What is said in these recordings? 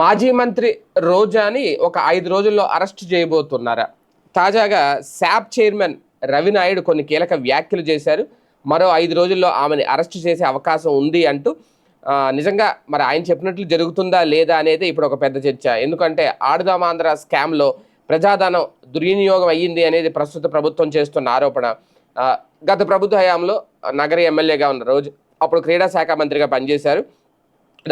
మాజీ మంత్రి రోజాని ఒక ఐదు రోజుల్లో అరెస్ట్ చేయబోతున్నారా. తాజాగా శాప్ చైర్మన్ రవినాయుడు కొన్ని కీలక వ్యాఖ్యలు చేశారు. మరో ఐదు రోజుల్లో ఆమెని అరెస్ట్ చేసే అవకాశం ఉంది అంటూ నిజంగా మరి ఆయన చెప్పినట్లు జరుగుతుందా లేదా అనేది ఇప్పుడు ఒక పెద్ద చర్చ. ఎందుకంటే ఆడుదామాంధ్ర స్కామ్లో ప్రజాధనం దుర్వినియోగం అయ్యింది అనేది ప్రస్తుత ప్రభుత్వం చేస్తున్న ఆరోపణ. గత ప్రభుత్వ హయాంలో నగర ఎమ్మెల్యేగా ఉన్న రోజు అప్పుడు క్రీడా శాఖ మంత్రిగా పనిచేశారు.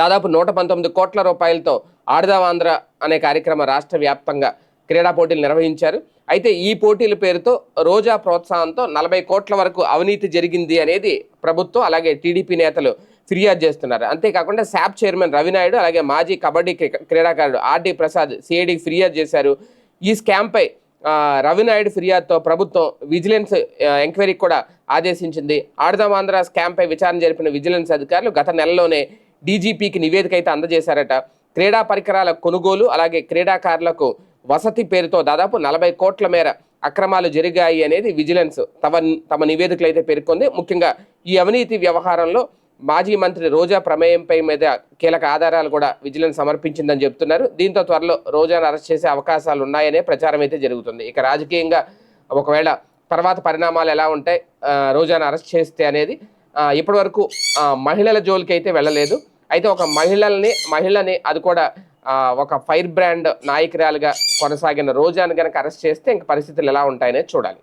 దాదాపు నూట పంతొమ్మిది కోట్ల రూపాయలతో ఆడదావాంధ్ర అనే కార్యక్రమ రాష్ట్ర వ్యాప్తంగా క్రీడా పోటీలు నిర్వహించారు. అయితే ఈ పోటీల పేరుతో రోజా ప్రోత్సాహంతో నలభై కోట్ల వరకు అవినీతి జరిగింది అనేది ప్రభుత్వం అలాగే టీడీపీ నేతలు ఫిర్యాదు చేస్తున్నారు. అంతేకాకుండా శాప్ చైర్మన్ రవినాయుడు అలాగే మాజీ కబడ్డీ క్రీడాకారుడు ఆర్డి ప్రసాద్ సిఐడికి ఫిర్యాదు చేశారు. ఈ స్కామ్పై రవినాయుడు ఫిర్యాదుతో ప్రభుత్వం విజిలెన్స్ ఆ, ఎంక్వైరీకి కూడా ఆదేశించింది. ఆడదాం ఆంధ్ర స్కామ్పై విచారణ జరిపిన విజిలెన్స్ అధికారులు గత నెలలోనే డీజీపీకి నివేదిక అయితే అందజేశారట. క్రీడా పరికరాల కొనుగోలు అలాగే క్రీడాకారులకు వసతి పేరుతో దాదాపు నలభై కోట్ల మేర అక్రమాలు జరిగాయి అనేది విజిలెన్స్ తమ తమ నివేదికలు అయితే పేర్కొంది. ముఖ్యంగా ఈ అవినీతి వ్యవహారంలో మాజీ మంత్రి రోజా ప్రమేయంపై మీద కీలక ఆధారాలు కూడా విజిలెన్స్ సమర్పించిందని చెప్తున్నారు. దీంతో త్వరలో రోజాను అరెస్ట్ చేసే అవకాశాలు ఉన్నాయనే ప్రచారం అయితే జరుగుతుంది. ఇక రాజకీయంగా ఒకవేళ తర్వాత పరిణామాలు ఎలా ఉంటాయి రోజాను అరెస్ట్ చేస్తే అనేది ఇప్పటివరకు మహిళల జోలికి అయితే వెళ్ళలేదు. అయితే ఒక మహిళల్ని మహిళని అది కూడా ఒక ఫైర్ బ్రాండ్ నాయకురాలుగా కొనసాగిన రోజాను కనుక అరెస్ట్ చేస్తే ఇంక పరిస్థితులు ఎలా ఉంటాయనేది చూడాలి.